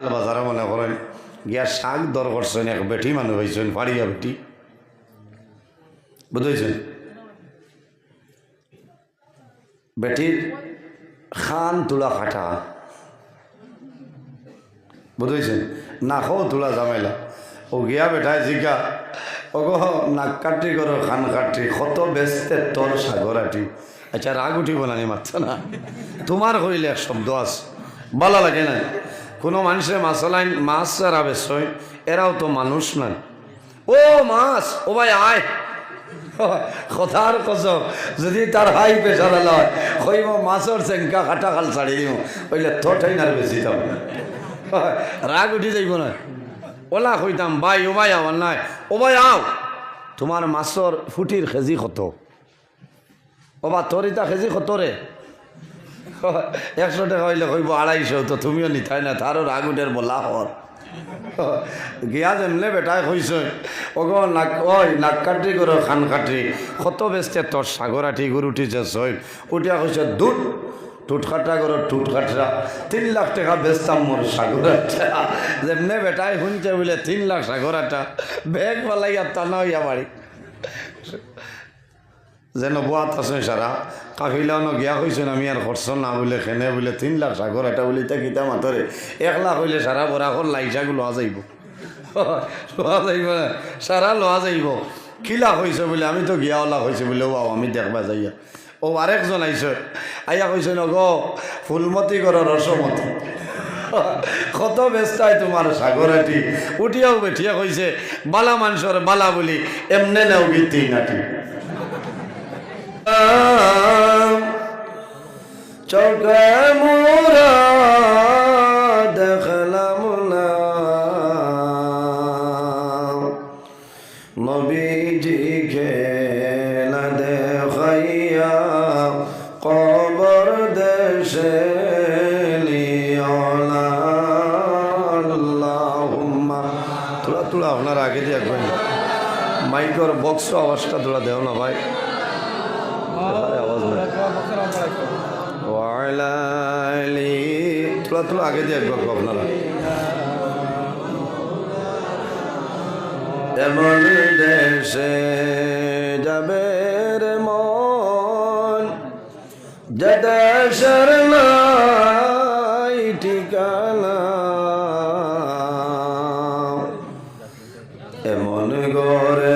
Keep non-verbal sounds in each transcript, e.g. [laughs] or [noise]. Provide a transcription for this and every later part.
বাজারে মনে করেন, গিয়া শাক দর করছেন, এক বেঠি মানুষ হয়েছেন পাড়িয়া বেটি বুঝেছেন? বেটির খান তুলা খাটা বুঝেছেন? নাকও তুলা জামেলা। ও গিয়া বেটায় জিগা ওগো নাক কাটি করো, খান কাটি, কত বেচতে তোর সাগরাটি আচ্ছা রাগ উঠিব না মাত্র না। তোমার কইলে এক শব্দ আছে। ভালো লাগে না কোনো মানুষের মাছলাইন মাছ যারা বেসয় এরাও তো মানুষ না। ও মাছ, ও ভাই আয়। [laughs] কথার কসম, যদি তার হাই প্রেশার লয় কইব মাছর চেঙ্কা খাটা খাল ছাড়ি দিও কইলে থঠাই না বেশি দাম [laughs] রাগ উঠি যাইব না। ওলা কইতাম, ভাই, ও ভাই নাই, ও আও। তোমার মাছর ফুটির খেজি কত? ও বা তোর ইতা খেজি কত রে? একশো টাকা হইলে কইব আড়াইশো, তো তুমিও নিতাই না? তারও রাগ উঠের বলা হর গিয়া যেমনে বেটাই কইস ওগো নাক, ওই নাক কাটি করো, খান কাটি। কত বেচতে তোর সাগরাটি গরু উঠিছে, সই। উঠিয়া কইছে, দুধ টুট কাটা করো টুট তিন লাখ টাকা বেচতাম মোর সাগরাটা যেমনে বেটাই শুনছে বলে, তিন লাখ সাগরাটা বেগ পালাইয়া টানা হইয়া বাড়ি। যেন বোয়াত আছে সারা কাফিলানো গিয়া কইছেন আমি আর খরচ না বলে, খেনে বলে, তিন লাখ সাগর এটা বলে তা কিতা মাতরে এক লাখ হইলে সারা বরা কর লাইসাগু লোৱা যাইব। [laughs] লোৱা যাইব সারা লোৱা যাইব। কি লাখ হয়েছে বলে? আমি তো গিয়া লাখ হয়েছে বলে, ও আমি দেখবা যাইয়া। ও আরেকজন আইছে আইয়া কইছে ন, গো, ফুলমতি করো রসমতি [laughs] কত ব্যস্তায় তোমার সাগরাটি উঠিয়াও বেঠিয়া কইছে বালা মানুষের বালা বলি, এমনে নেও গীতি নাটি। চৌকে মোরা দেখলাম না। নবীজি খেলা দেখাইয়া কবর দেশে তোরা তোরা আপনার আগে দিয়ে মাইকর বক্স আওয়াজটা তোরা দেও না ভাই। আগে দিয়ে একবার আপনারা। এমন দেশে যাবে রে মন যে নাই ঠিকানা। এমন গরে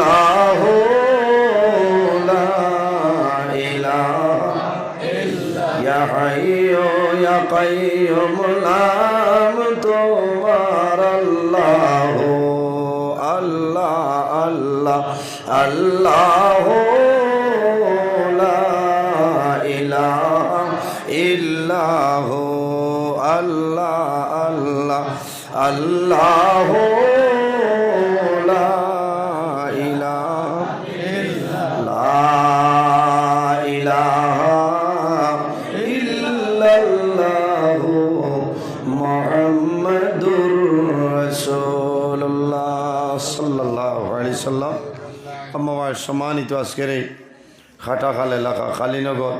আল্লাহ কাইয়ুম নাম তোমার আল্লাহ আল্লাহ আল্লাহ আল্লাহ ইল্লাহ আল্লাহ আল্লাহ আল্লাহ। সম্মানিত আজকের এই খাটাখাল এলাকা কালীনগর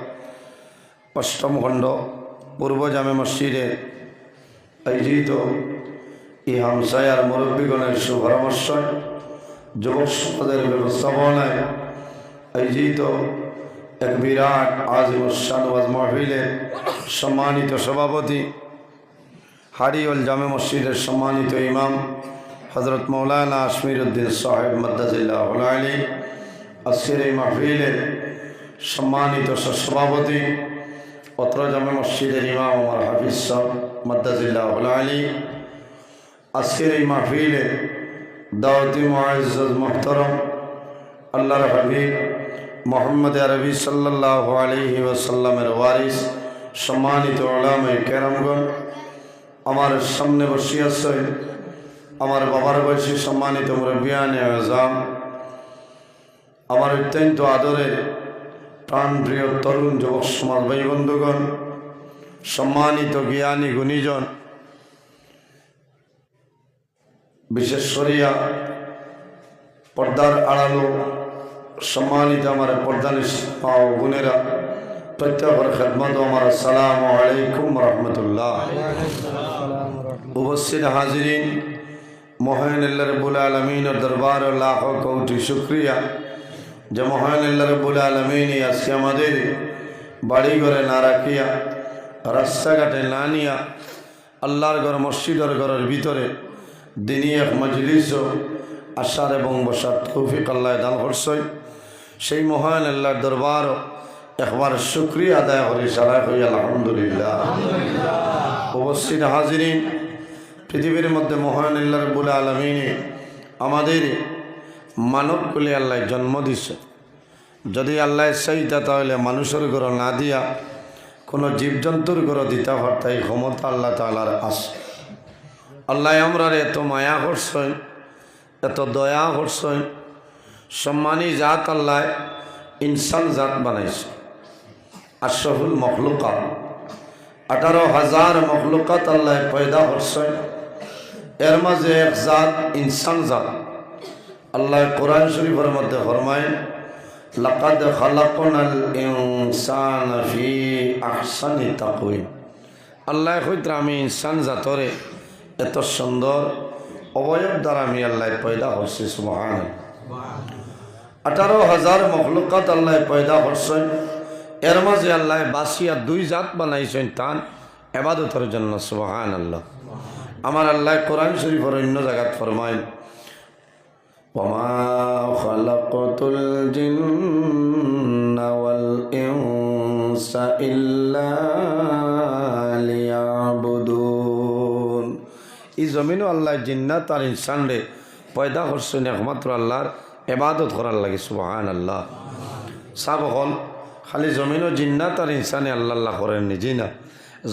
অষ্টম খণ্ড পূর্ব জামে মসজিদে আয়োজিত এই হামসায়ার মুরব্বীগণের সুপরামর্শ যুবক সমাজের ব্যবস্থাপনায় আয়োজিত এক বিরাট আজিম শানওয়াজ মাহফিলের সম্মানিত সভাপতি, হারিউল জামে মসজিদের সম্মানিত ইমাম হজরত মৌলানা আশমির উদ্দিন সাহেব মদ্দাজিল্লাহ আলী আজকের এই মাহফিলের সম্মানিত সভাপতি অত্র জামে মসজিদের ইমাম আমার হাফিজ সাহ মদ্দাজিল্লাহ আলী। আজকের এই মাহফিলে দাওয়াতি মুআজ্জাজ মুহতারাম, আল্লাহর হাবিব মোহাম্মদ আরবি সাল্লাহ আলহি ওয়াসাল্লামের ওয়ারিস, সম্মানিত ওলামে কেরামগণ, আমার সামনে বসিয়াছে আমার বাবার বয়সী সম্মানিত মুরব্বিয়ান আজাম। আমার অত্যন্ত আদরের প্রাণপ্রিয় তরুণ যুবক সমাজ ভাই বন্ধুগণ, সম্মানিত জ্ঞানী গুণীজন, বিশেষ করিয়া পর্দার আড়ালো সম্মানিত আমার পর্দা মা ও বোনেরা, প্রত্যেকের খেদমত আমার আসসালামু আলাইকুম রহমতুল্লাহ। উপস্থিত হাজিরিন, মহান আল্লাহ রবুল আলমিনের দরবার লাখ কৌটি শুক্রিয়া। যে মহান আল্লাহ রবুল আলমিন আজকে আমাদের বাড়ি ঘরে না রাখিয়া, রাস্তাঘাটে না নিয়া, আল্লাহর ঘর, মসজিদের ঘরের ভিতরে দিনী এক মজলিস আশার এবং বসার তৌফিক আল্লাহ দান করছই সেই মহান আল্লাহর দরবার একবার শুক্রিয়া আদায় করি, সারা হই আলহামদুলিল্লাহ। উপস্থিত হাজিরিন, পৃথিবীর মধ্যে মহান আল্লাহ রবুল আলমিনে আমাদের মানবকুলে আল্লাহ জন্ম দিছে। যদি আল্লাহ চাইতা তাহলে মানুষের ঘর না দিয়া কোনো জীবজন্তুর ঘর দিতে পারতাই ক্ষমতা আল্লাহ তালার আছে। আল্লাহ আমরার এত মায়া করছেন, এত দয়া করছেন, সম্মানী জাত আল্লাহ ইনসান জাত বানাইছে। আশরফুল মখলুকাত, আঠারো হাজার মখলুকাত আল্লাহ পয়দা করছেন, এর মাঝে এক জাত ইনসান জাত। আল্লাহ কোরআন শরীফের মধ্যে ফরমায় লাকাদ খালাকনাল ইনসান ফি আহসানি তাকওয়িম। আল্লাহ কইত্রা আমি ইনসান জাতরে এত সুন্দর, অবয়ব দ্বারা আমি আল্লাহ পয়দা করছি সুবহান আঠারো হাজার মখলুকাত আল্লাহ পয়দা করছেন। এর মাঝে আল্লাহ বাসিয়া দুই জাত বানাইছেন তান এবাদতের জন্য সুবহান আল্লাহ আমার আল্লাহ কোরআন শরীফের অন্য জায়গাত ফরমায় وما خلقت الجن والإنس إلا ليعبدون এই জমিনও আল্লাহ জিন্নাত আর ইনসান রে পয়দা করছেন একমাত্র আল্লাহর এবাদত করার লাগে সুবাহান আল্লাহ সাব হল খালি জমিনও জিন্নাত আর ইনসানে আল্লাহ আল্লাহ করেন নিজে না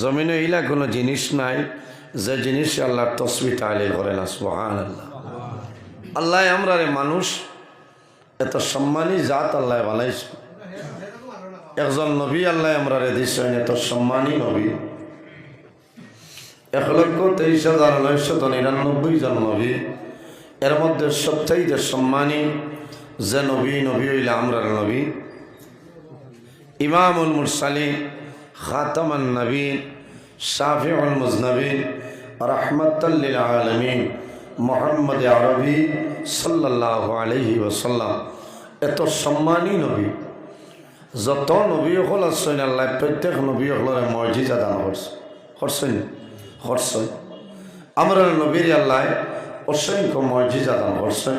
জমিনও ইলা কোনো জিনিস নাই যে জিনিস আল্লাহর তসবি তাহলে করে না সুবাহান আল্লাহ আল্লাহ আমরা রে মানুষ, এত সম্মানী জাত আল্লাহ বানাইছে। একজন নবী আল্লাহ আমরা রে দিচ্ছেন এত সম্মানী নবী। এক লক্ষ তেইশ হাজার নয়শত নিরানব্বই জন নবী, এর মধ্যে সবচাইতে সম্মানী যে নবী নবী হইলে আমরার নবী। ইমামুল মুরসালিন, খাতামান নবীন, শাফিউল মুজনবিন রহমতাল্লিল আলমিন, মোহাম্মদ আরবি সাল্লাহ আলহি ওসাল্লাম এত সম্মানী নবী। যত নবী হল আছেন আল্লাহ প্রত্যেক নবী হলরে মর্জিজা দান করছে। করছেন? করছেন আমরা নবীর আল্লাহ অসংখ্য মর্জিজা দান করছেন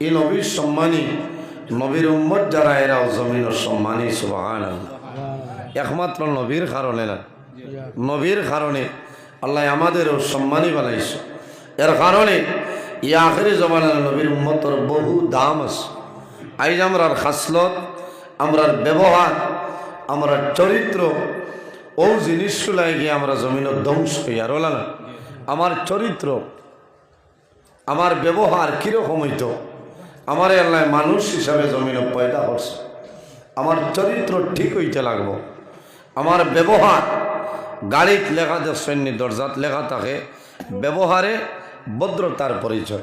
এই নবীর সম্মানী নবীর উম্মত যারা এরাও জমিনের সম্মানী সুবাহান একমাত্র নবীর কারণে না। নবীর কারণে আল্লাহ আমাদেরও সম্মানী বানাইছে। এর কারণে ই আখেরি জমানার নবীর উম্মতর বহু দাম আছে। আইজ আমরার খাসলত, আমরার ব্যবহার, আমরার চরিত্র, ও জিনিসগুলাই গিয়ে আমরা জমিনের ধ্বংস হই আর ওলা না আমার চরিত্র, আমার ব্যবহার কীরকম হইতো? আমার আল্লাহ মানুষ হিসাবে জমিনে পয়দা করছে। আমার চরিত্র ঠিক হইতে লাগবো। আমার ব্যবহার, গাড়িত লেখা সৈন্য দরজাত লেখা থাকে, ব্যবহারে ভদ্রতার পরিচয়।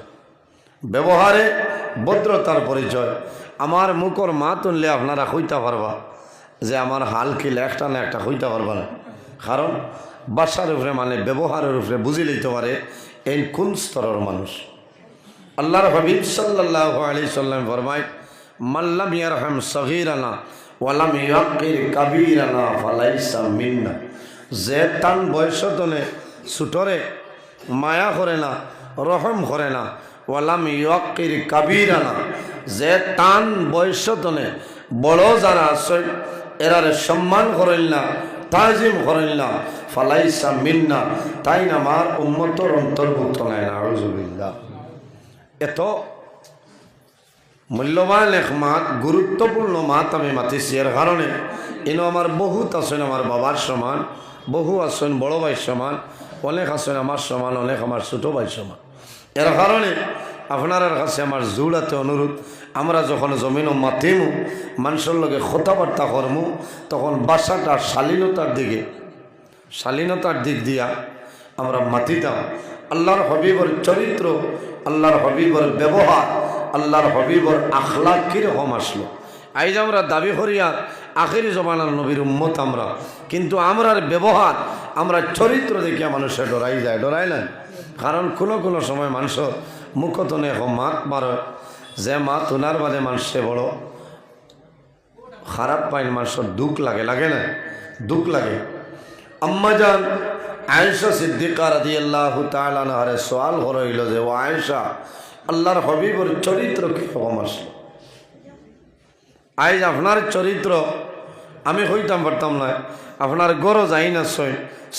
ব্যবহারে ভদ্রতার পরিচয়। আমার মুখর মা তুললে আপনারা হইতে পারবা যে আমার হাল কিলে একটা না একটা হইতে পারবা না। কারণ বাসার উপরে মানে ব্যবহারের উপরে বুঝি লইতে পারে এই কোন স্তরের মানুষ। আল্লাহর হবিব সাল্লাহ আলি সাল্লাম ফরমায় মাল্লাম ইয়ারহাম সগিরানা ওয়ালাম ইয়াকির কাবিরানা ফালাইসা মিন্না। যে তান বয়সতনে ছুটরে মায়া করে না, রহম করে না। ওয়ালাম ইয়াকির কাবিরানা। যে টান বয়সতনে বড় যারা আছে, এরারে সম্মান করেন না, তাজিম করেন না। ফালাইসা মিন্না, তাই না আমার উন্মতর অন্তর্ভুক্ত নাই না আউজুবিল্লাহ এত মূল্যবান এক মাত, গুরুত্বপূর্ণ মাত আমি মাতিছি, এর কারণে। ইনো আমার বহুত আছেন, আমার বাবার সমান, বহু আছেন, বড় ভাই সমান। অনেক আছেন আমার সমান অনেক আমার ছোটো ভাই সমান। এর কারণে আপনার কাছে আমার জোড়াতে অনুরোধ আমরা যখন জমিনও মাতিমু মানুষের লগে কথাবার্তা করমু তখন বাসাটা শালীনতার দিকে শালীনতার দিক দিয়া আমরা মাতিতাম আল্লাহর হবিবর চরিত্র আল্লাহর হবিবর ব্যবহার আল্লাহর হবিবর আখলা কীরকম আসলো। আইজ আমরা দাবি করিয়া আখেরি জমানার নবীর উম্মত আমরা। কিন্তু আমরার ব্যবহার আমরা চরিত্র দেখিয়া মানুষের ডরাই যায়, ডরাই না কারণ কোনো কোনো সময় মানুষের মুখতনে মাত মারে, যে মাত তোনার বাদে মানুষে বড়। খারাপ পাইন মানুষের দুঃখ লাগে লাগে না? দুঃখ লাগে। আম্মাজান আয়েশা সিদ্দিকা রাদি আল্লাহ তালারে সোয়াল হইল যে, ও আয়েশা, আল্লাহর হবিবর চরিত্র কীরকম আসলো আইজ আপনার চরিত্র আমি হইতাম পারতাম না। আপনার গরো যাই না সই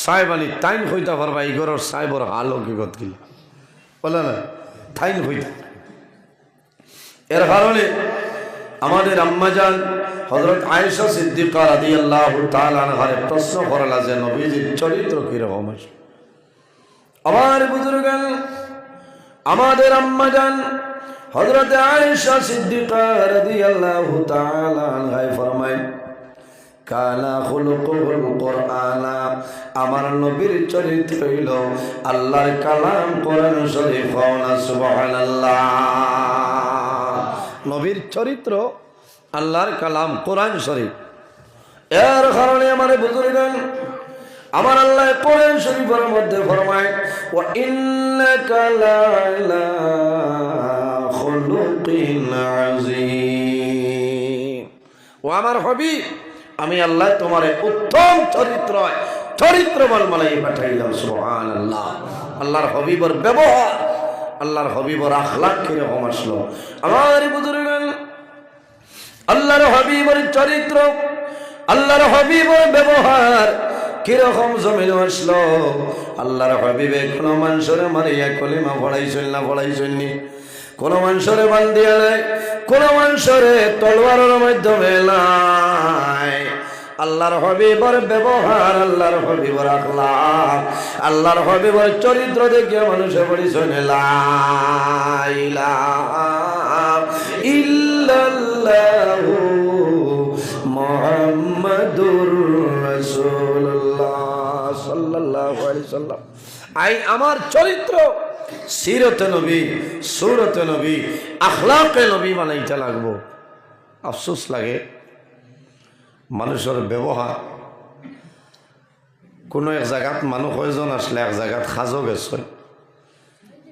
সাহেবানি তাইন হইতে পারবা, এই গরর সাহেবর হাল হকিগত গিল বলে না, তাইন হইতাম এর কারণে আমাদের আম্মাজান হজরত আয়েশা সিদ্দিকা রাদি আল্লাহ তালানহারে প্রশ্ন করলা যে, নবীজির চরিত্র কীরকম আছে আমার বুজুর্গান, আমাদের আম্মাজান হজরত আয়েশা সিদ্দিকা রাদি আল্লাহ তালানহায় ফরমায় কালা খুলুকুল কোরআনা। আমার নবীর চরিত্র হইল আল্লাহর কালাম কোরআন শরীফ সুবহানাল্লাহ। নবীর চরিত্র আল্লাহর কালাম কোরআন শরীফ। এর কারণে আমার বুজুর্গান আমার আল্লাহ কোরআন শরীফের মধ্যে ফরমায় ও ইন্নাকা লালা খুলুকিন আযীম। ও আমার হবি আমি আল্লাহ তোমার উত্তম চরিত্র চরিত্রবান মালাই পাঠাইলাম সুবহানাল্লাহ। আল্লাহর হবিবর ব্যবহার, আল্লাহর হবিবর আখলাক কীরকম আসলো। আমার বুজুর্গান আল্লাহর হবিবর চরিত্র, আল্লাহর হবিবর ব্যবহার কীরকম জমিন আসলো। আল্লাহর হবিবে কোনো মানুষের মারিয়া কলিমা পড়াইছেন না পড়াইছেননি কোন মানুষরে বান্ধিয়া নাই কোন মানুষরে তলোয়ারের মাধ্যমে নাই। আল্লাহর হবিবর ব্যবহার, আল্লাহর হবিবর আখলাক আল্লাহর হবিবর চরিত্র দেখে মানুষের পরিচয় ইল্লাল্লাহু মুহাম্মাদুর রাসূলুল্লাহ সাল্লাল্লাহু আলাইহি সাল্লাম। আই, আমার চরিত্র সিরতে নবী, সুরতে নবী, আখলাকে নবী বানাইতে লাগবো। আফসোস লাগে। মানুষের ব্যবহার। কোনো এক জায়গাত মানুষ কয়জন আসলে এক জায়গাত সাজো গেছে।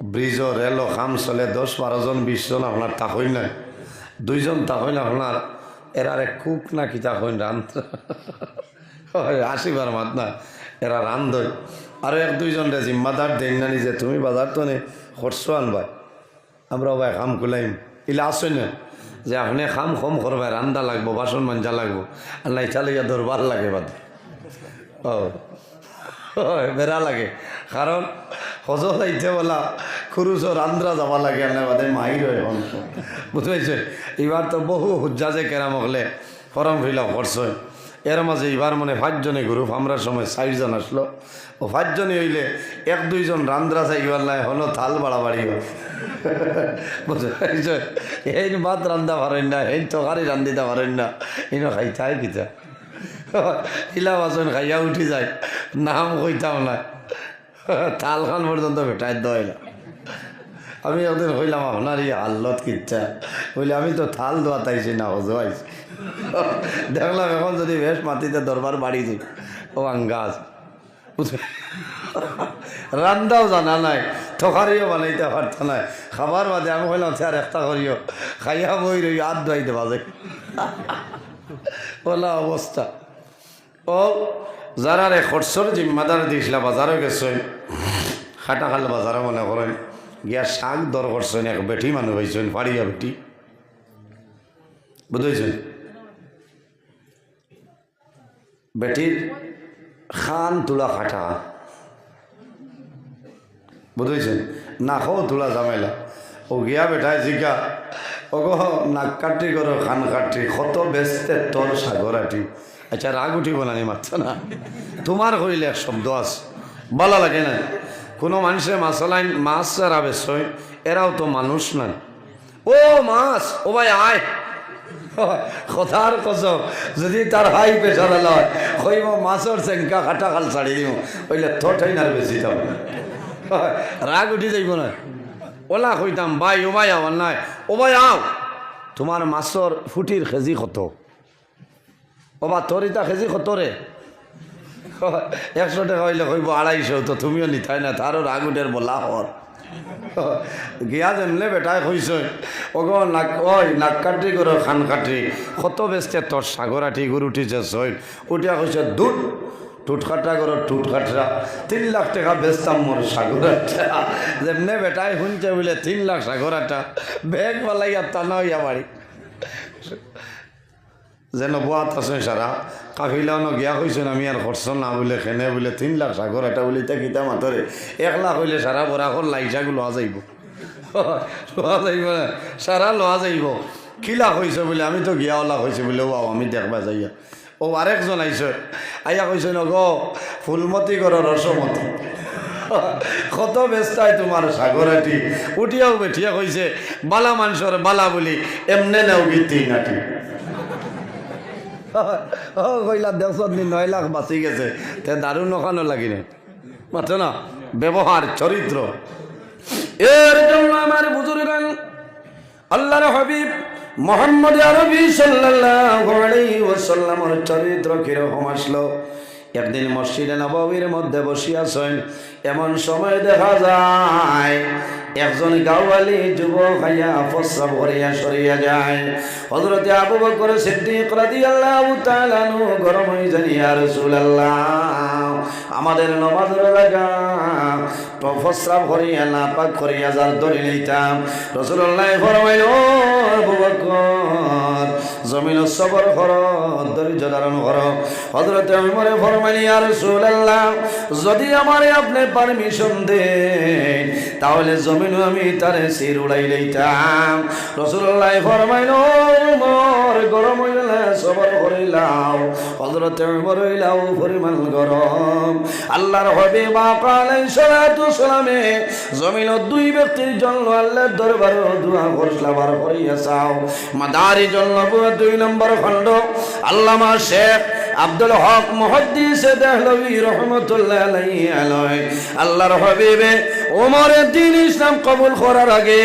ব্রিজ রেল খাম চলে দশ বারোজন, বিশজন আপনার তাকই নাই। দুইজন তাকই না আপনার এরার কুক না কি তাকই রান আসিবার মাত না এরা রান্ধই আরও এক দুইজন রে জিম্মাদার দেন না নিজে, তুমি বাজার তো নে খরচ আনবাই আমরা ভাই খাম কুলাইম। ইলে আসই না, যে আপনি খাম কম করবে রান্দা লাগবো, বাসন মাঞ্জা লাগবো, আর নাই চালিয়া দরবার লাগে বাদ। ও বেড়া লাগে। কারণ হজ যাইতে বলা, খুরুচো রান্দ্রা যাবা লাগে আর বাদে মাহির হয় বুঝতে পারছে এবার তো বহু হুজ্জাজে কেরাম হলে ফরম ফিল আপ করছে এর মাঝে এবার মানে পাঁচজনে গ্রুপ আমরা সময় ষাটজন আসলো। ও পাঁচজনে হইলে এক, দুইজন রান্দ্রা চাইবার নাই, হলো থাল বুঝতে পারছে এই ভাত রান্ধা পারেন না, এই তরকারি রান্ধিতে পারেন না, এই খাইতে কিতা ইলা বাসন খাইয়া উঠি যায়, নাম কইতাম না তাল খান পর্যন্ত ভেটাই দইলা আমি একদিন কইলাম, আপনার এই হাল্লত কিচ্ছা? বলি আমি তো থাল দোয়া তাইছি না হজো আইছি দেখলাম এখন যদি বেশ মাটিতে দরবার বাড়ি দিই। ও আঙ্গাজ। রান্দাও জানা নাই থকারিও বানাইতে পারত নাই। খাবার বাদে আমি কইলাম আর একটা করিও। খাইয়া বই রই হাত ধোয়াইতে বাজে। ওলা অবস্থা। ও, যারা রে খরচর জিম্মাদার দিয়েছিল বাজারে গেছে। খাটা খাল বাজারে মনে করেন। গিয়া শাক দর করছেন, এক বেঠি মানুষ হয়েছেন পাড়িয়া বেটি। বুঝেছেন? বেটির খান তুলা খাটা বুঝেছেন নাকও তুলা জামেলা। ও গিয়া বেটায় ও গো নাক কাটি করো খান কাটি। কত বেচতে তোর সাগরাটি আচ্ছা রাগ উঠিব না মাত্র না। তোমার কইলে এক শব্দ আছে। ভালো লাগে না কোনো মানুষের মাসালাইন মাছ যারা বেশই এরাও তো মানুষ না ও মাছ ও ভাই, আয়। [laughs] কথার কসম, যদি তার হাই প্রেশার লয় কইব মাছের চেঙ্কা খাটা খাল ছাড়ি দিব ওইলে থঠাই না বেশি তাম। [laughs] রাগ উঠি যাইব না ওলা কইতাম ভাই ও ভাই আমার নাই। ও ভাই আও। তোমার মাছর ফুটির খেজি কত ও বা তোর খেজি কত রে [laughs] একশো টাকা হইলে কইব আড়াইশো তো তুমিও নিতাই না তারও রাগ উঠের বলা হর [laughs] গিয়া যেমনে বেটাই কইস ওগ নাক ওই নাক কাটি করো খান কাটি কত বেচতে তোর সাগরাটি গরু উঠিছে সই উঠিয়া কইছে দুধ টুট কাটা করো টুট কাটরা তিন লাখ টাকা বেচতাম মোর সাগরাটা যেমনে বেটাই শুনছে বলে, তিন লাখ সাগরাটা বেগ পালাইয়া টানা হইয়া বাড়ি যেন বোয়াত আছে সারা কাফিলানো গিয়া কইছেন আমি আর খরচ না বলে, খেনে বলে, তিন লাখ সাগর এটা বলে তা কিতা মাতরে এক লাখ হইলে সারা বরা কর লাইসাগু লোৱা যাইব। [laughs] লোৱা যাইব না সারা লোৱা যাইব। লাখ হয়েছে বলে আমি তো গিয়া লাখ হয়েছে বলে ও আমি দেখবা যাইয়া ও আরেকজন আইছে আইয়া কইছে ন, গো, ফুলমতি কর রসমতি কত ব্যস্তায় তোমার সাগরাটি উঠিয়াও বেঠিয়া কইছে বালা মানুষের বালা বলি, এমনে নেও গীতি নাটি। [laughs] ও কইলা দেড়শো দিন নয় লাখ বাঁচি গেছে। তে দারুণ ওখানো লাগিনে মাত্র না ব্যবহার চরিত্র এর জন্য আমার বুজুরগান আল্লাহর হাবিব মোহাম্মদ আরবি সাল্লাল্লাহু আলাইহি ওয়াসাল্লামের চরিত্র কীরকম আসলো একদিন মসজিদে নবীর মধ্যে বসিয়াছেন, এমন সময় দেখা যায়, একজন গাওয়ালি যুবক হাইয়া প্রস্রাব ভরিয়া সরিয়া যায়। হজরতে আবু বকর সিদ্দিক রাদিয়াল্লাহু তাআলা নু গরম হই জানি ইয়া রাসূলুল্লাহ, আমাদের নমাজ লাগা প্রস্রাব করিয়া না, পাক করিয়া যার ধরে লইতাম রসুল্লাহ ফরমাইল জমিন সবর কর, ধৈর্য ধারণ কর। হজরতে উমরে ফরমাইলি আর রাসূলুল্লাহ, যদি আমারে আপনি পারমিশন দেন, তাহলে জমিন আমি তারে সির উড়াই লইতাম। রসুল্লাহ ফরমাইল, ও উমর, গরম হইলা সবর করিলাম হজরতে উমর হইলাও পরিমাণ গরম। আল্লাহর হবে মা কালাই সালাতু সালামে জমিন দুই ব্যক্তির জন্য আল্লাহর দরবার দোয়া ঘোষলাবার করিয়া চাও। মাদারি জন্য দুই নম্বর খণ্ড, আল্লামা শেখ আব্দুল হক মুহাদ্দিস দেহলভি রহমতুল্লাহ আল্লাহর হাবিবে ওমরের দিন ইসলাম কবুল করার আগে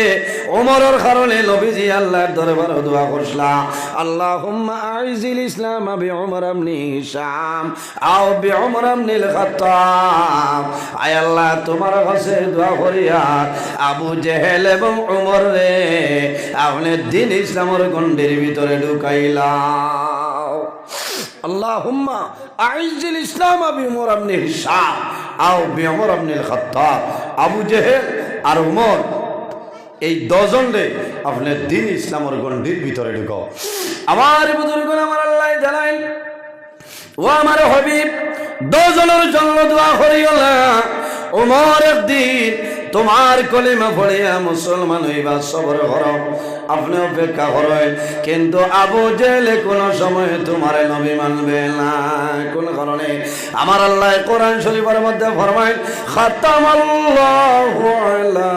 ওমরের কারণে নবীজি আল্লাহর দরবারে দোয়া করছলা আল্লাহুম্মা আইজিল ইসলাম বি উমর ইবনে হিশাম আও বি উমর ইবনে খাত্তাব আয় আল্লাহ, তোমার কাছে দোয়া করিয়া আবু জেহেল এবং উমর রে, আপনি দিন ইসলামের গন্ডির ভিতরে আল্লাহ হুম্মা এই দশজন রে আপনার দিন ইসলামের গণ্ডির ভিতরে ঢুকো। আমার বুজুর্গ আমার আল্লাহ জানাইল, ও আমার হবিব, দশজনের জন্য দোয়া করিও উমর একদিন তোমার কলিমা পড়িয়া মুসলমান হইবা সবর ঘর আপনি অপেক্ষা করেন কিন্তু আবু জেলে কোন সময় তোমার নবী মানবে না। কোন কারণে? আমার আল্লাহ কোরআন শরীফের মধ্যে ফরমাইন খতম আল্লাহু আলা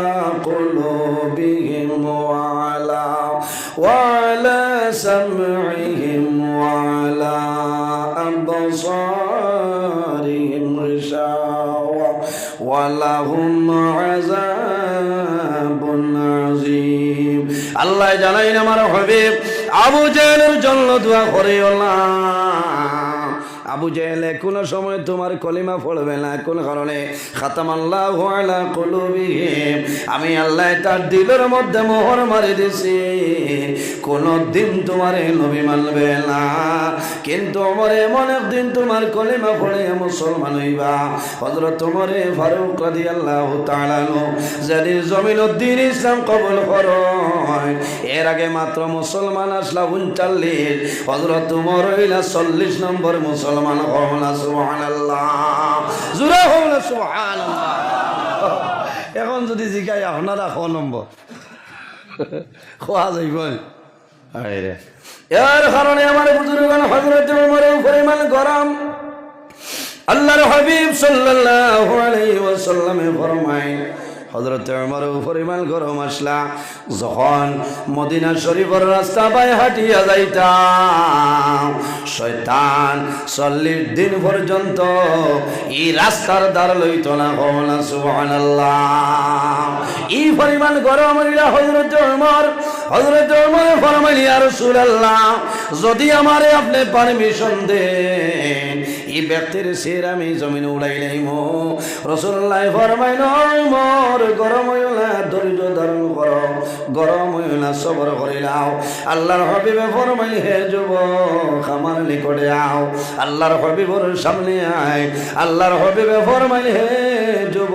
কুলুবিহিম ওয়া আলা ওয়া আলা ওয়ালাহুম আযাবুন আযীম। আল্লাহ জানাইন আমার হাবিব আবু জাহলের জন্য দোয়া করে আল্লাহ আবু জেলে কোন সময় তোমার কলিমা পড়বে না। কোন কারণে? খাতাম আল্লাহ আমি আল্লাহ তার দিলের মধ্যে মোহর মারি দিছি কোনো দিন তোমার নবী মানবে না। কিন্তু আমার এমন একদিন তোমার কলিমা পড়ে মুসলমান হইবা। হজরত তোমারে ফারুক রাদি আল্লাহ তালানো যদি জমিন উদ্দিন ইসলাম কবল কর এর আগে মাত্র মুসলমান আসলা উনচাল্লিশ হজরত তোমার হইলা চল্লিশ নম্বর মুসলমান। হওয়া সুবহান আল্লাহ হওয়া এখন যদি জিকাই আপনারা ক নম্বর খোয়া যাইব। এর কারণে আমার বুজুর্গান হজরত উমরের পরিমাণ গরম। আল্লাহর হাবিব সাল্লাল্লাহু আলাইহি ওয়াসাল্লামে ফরমায় হজরত পরিমাণ গরম আসলা। যখন মদিনা শরীফের রাস্তা পায় হাঁটিয়া যাইতাম, শয়তান চল্লিশ দিন পর্যন্ত এই রাস্তার দ্বার লইত না কমলা সুবহানাল্লাহ। এই পরিমাণ গরম হইলা হজরত উমর। হজরত উমর ফরমাইলি আর রাসূলুল্লাহ, যদি আমারে আপনি পারমিশন দেন ব্যক্তির শির আমি জমিন উড়াই লাইম রসুল্লাহ ফরমাইল উমর গরম হইল, ধৈর্য ধারণ কর, গরম হইল, সবর করিলাও আল্লাহর হবিবে ফরমাইল, হে যুব খামার নিকটে আও। আল্লাহর হবিবর সামনে আয়। আল্লাহর হবিবে ফরমাইল, হে যুব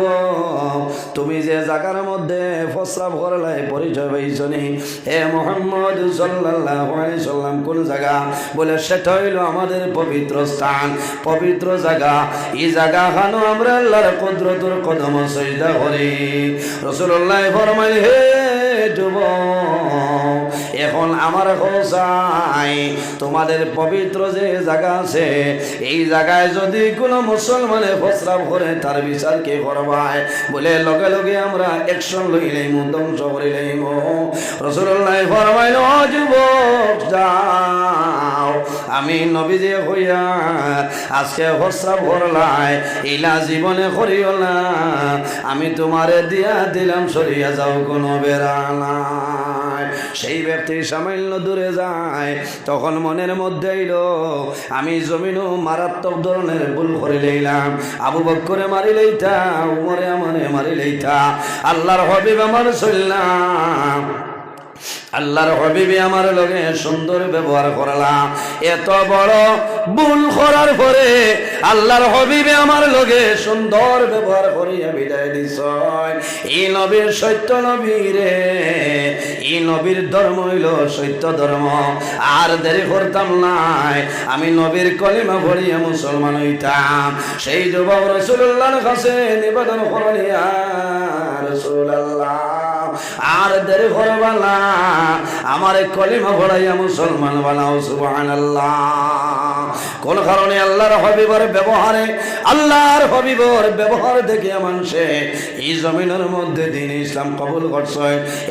তুমি যে জাগার মধ্যে প্রস্রাব করলাই পরিচয় পাইছনি হে মোহাম্মদ সাল্লাম কোন জায়গা বলে সেটা হইল আমাদের পবিত্র স্থান। পবিত্র জায়গা এই জায়গা খানো আমরা আল্লাহর কুদরতুর কদম সৈদা করি। রসুল্লাহ ফরমাই হে যুবক এখন আমার হোসাই, তোমাদের পবিত্র যে জায়গা আছে, এই জায়গায় যদি কোনো মুসলমানে প্রস্রাব করে, তার বিচার কে করবায় বলে লগে লগে আমরা অ্যাকশন লইলেই ধ্বংস করিলেই রসুল্লাহ ফরমাইল, "ও যুবক, যাও। আমি নবীজে হইয়া আজকে প্রস্রাব করলাই, ইলা জীবনে করিও না। আমি তোমারে দিয়া দিলাম, সরিয়া যাও কোনো বেড়া নাই সেই ব্যক্তি সামান্য দূরে যায়, তখন মনের মধ্যে এলো, আমি জমিনও মারাত্মক ধরনের ভুল করে লইলাম। আবু বক্করে মারি লইতা, উমরে আমারে মারি লইতা। আল্লাহর হবিব আমার চললাম আল্লাহর হবিবি আমার লগে সুন্দর ব্যবহার করলাম এত বড় ভুল করার পরে আল্লাহর হবিবি আমার লগে সুন্দর ব্যবহার করিয়া বিদায় দিছ এই নবীর সত্য নবীরে এই নবীর ধর্ম হইল সত্য ধর্ম। আর দেরি করতাম নাই, আমি নবীর কলিমা ভরিয়া মুসলমান হইতাম। সেই যুবক রসুল্লাহর কাছে নিবেদন করিয়া রসুল্লাহ আর দেরি করবা না আমার কলিমা ভরাইয়া মুসলমান বানাও সুবহানাল্লাহ। কোন কারণে আল্লাহর হবিবর ব্যবহারে, আল্লাহর হবিবর ব্যবহার দেখে মানুষে এই জমিনের মধ্যে দিন ইসলাম কবুল করছে।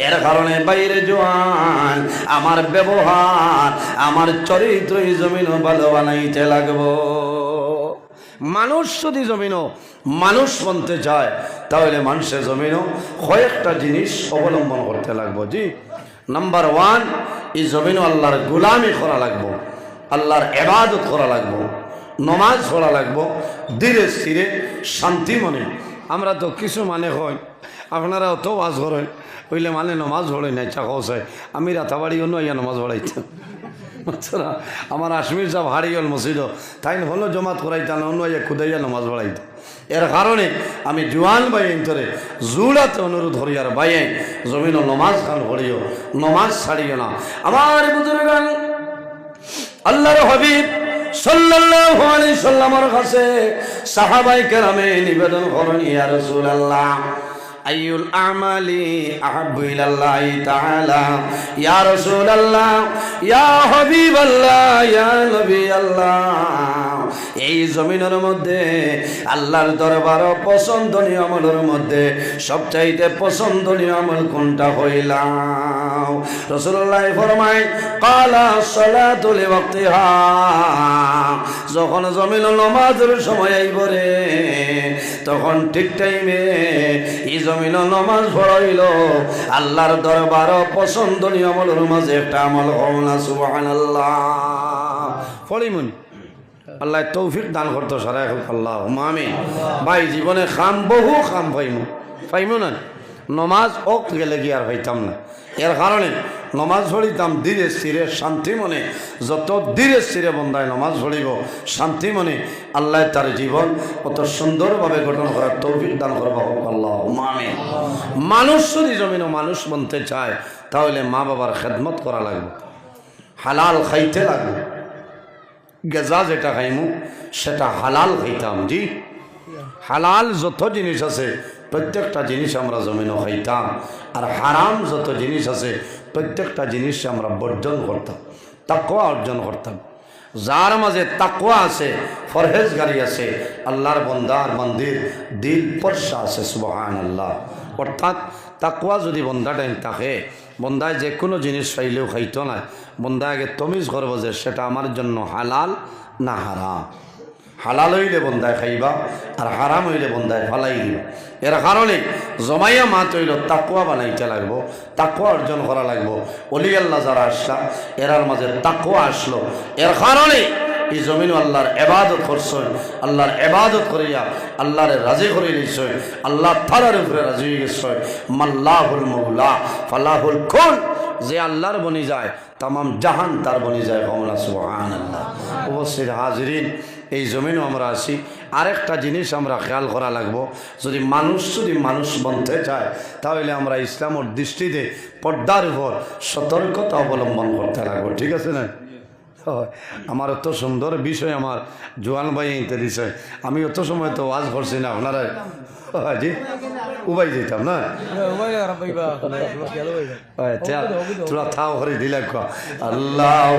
এর কারণে বাইরে জোয়ান, আমার ব্যবহার, আমার চরিত্র এই জমিন ভালো বানাইতে লাগবো। মানুষ যদি জমিনও মানুষ বনতে চায়, তাহলে মানুষের জমিনও কয়েকটা জিনিস অবলম্বন করতে লাগবো। জি। নাম্বার ওয়ান এই জমিনও আল্লাহর গোলামি করা লাগবো, আল্লাহর এবাদত করা লাগবো, নমাজ পড়া লাগবো, ধীরে স্থিরে শান্তি মনে। আমরা তো কিছু মানে হয় আপনারা অত ওয়াজ করেন। হইলে মানে নমাজ পড়ে নাই চাকসায় আমি রাতাবাড়ি অন্য ইয়া নমাজ পড়াইতাম বুঝছোনা আমার আশমির সাহেব হারিয়ে গেল মসজিদ তাই হলো জমাত করাইতাম অন্য ইয়া খুদাইয়া নমাজ পড়াইতাম এর কারণে আমি জোয়ান বাই অন্তরে জুড়াতে অনুরোধ হরিয়ার বাইয়ে জমিন নমাজ খান হরিও নমাজ ছাড়িও না আমার বুজুর্গান আল্লাহর হাবিব সাল্লাল্লাহু আলাইহি সাল্লামের কাছে সাহাবাই কেরামে নিবেদন করেন ইয়া রাসূলুল্লাহ আইয়ুল আমালি আহাব্বু তাআলা। ইয়া রাসূলুল্লাহ, ইয়া হাবিবাল্লাহ, ইয়া নবী আল্লাহ এই জমিনের মধ্যে, আল্লাহর দরবার পছন্দনীয় আমলের মধ্যে সবচাইতে পছন্দনীয় আমল কোনটা হইলাম? রসুল্লাহ ফরমায়, কালা সলাতুল ওয়াক্তিহা যখন জমিন নমাজের সময় আইব রে তখন ঠিক টাইমে এই জমিন নমাজ পড়াইল। আল্লাহর দরবার পছন্দনীয় আমলের মাঝে একটা আমল হওনা সুবহানাল্লাহ। ফলিমুন আল্লাহ তৌফিক দান করতো সারা এখন আল্লাহ মামি ভাই, জীবনে খাম, বহু খাম পাইমু পাইমু না নমাজ ওক গেলে কি আর হইতাম না। এর কারণে নমাজ পড়িতাম ধীরে স্থিরে শান্তি মনে। যত ধীরে স্থিরে বন্ধায় নমাজ পড়িব শান্তি মনে। আল্লাহ তার জীবন কত সুন্দরভাবে গঠন করার তৌফিক দান করব আল্লাহ। আমি মানুষ যদি জমিনও মানুষ বনতে চায়, তাহলে মা বাবার খেদমত করা লাগবে। হালাল খাইতে লাগবে। গেজা যেটা খাইমু, সেটা হালাল খাইতাম, জি। হালাল যত জিনিস আছে প্রত্যেকটা জিনিস আমরা জমিনও খাইতাম আর হারাম যত জিনিস আছে, প্রত্যেকটা জিনিস আমরা বর্জন করতাম তাকুয়া অর্জন করতাম। যার মাঝে তাকুয়া আছে ফরহেজ গাড়ি আছে, আল্লাহর বন্দার মন্দির দিল পর্ষা আছে সুবহান আল্লাহ অর্থাৎ তাকুয়া যদি বন্দা টাইম থাকে, বন্দায় যে কোনো জিনিস খাইলেও খাইতো না। বন্দা আগে তমিজ করব যে সেটা আমার জন্য হালাল না হারাম। হালাল হইলে বন্দায় খাইবা আর হারাম হইলে বন্দায় ফালাই দিবা। এর কারণে জমাইয়া মাত হইল তাকুয়া বানাইতে লাগবো তাকুয়া অর্জন করা লাগবো। অলি আল্লাহ যারা আসলা, এরার মাঝে তাকুয়া আসলো। এর কারণে এই জমিন আল্লাহর এবাদত করছেন। আল্লাহর এবাদত করিয়া আল্লাহরে রাজি করে নিশ্চয় আল্লাহ তালার উপরে রাজি হয়ে গেছে মাল্লাহুল মৌলা, ফালাহুল খুন যে আল্লাহর বনি যায়, তামাম জাহান তার বনি যায় কমলা সুহান আল্লাহ অবশ্যই হাজরিন এই জমিনও আমরা আছি। আরেকটা জিনিস আমরা খেয়াল করা লাগবো, যদি মানুষ যদি মানুষ বনতে চায়, তাহলে আমরা ইসলামের দৃষ্টিতে পর্দার উপর সতর্কতা অবলম্বন করতে লাগবো, ঠিক আছে না। আমার অত সুন্দর বিষয় আমার জোয়ান ভাই ইতে দিছে। আমি অত সময় তো ওয়াজ করছি না, আপনারা জি? উবাই যেতাম না? তোরা থাও করে দিলে আল্লাহ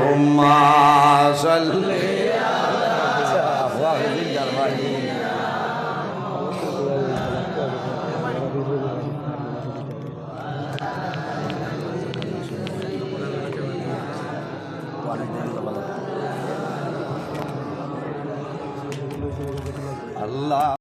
আল্লাহ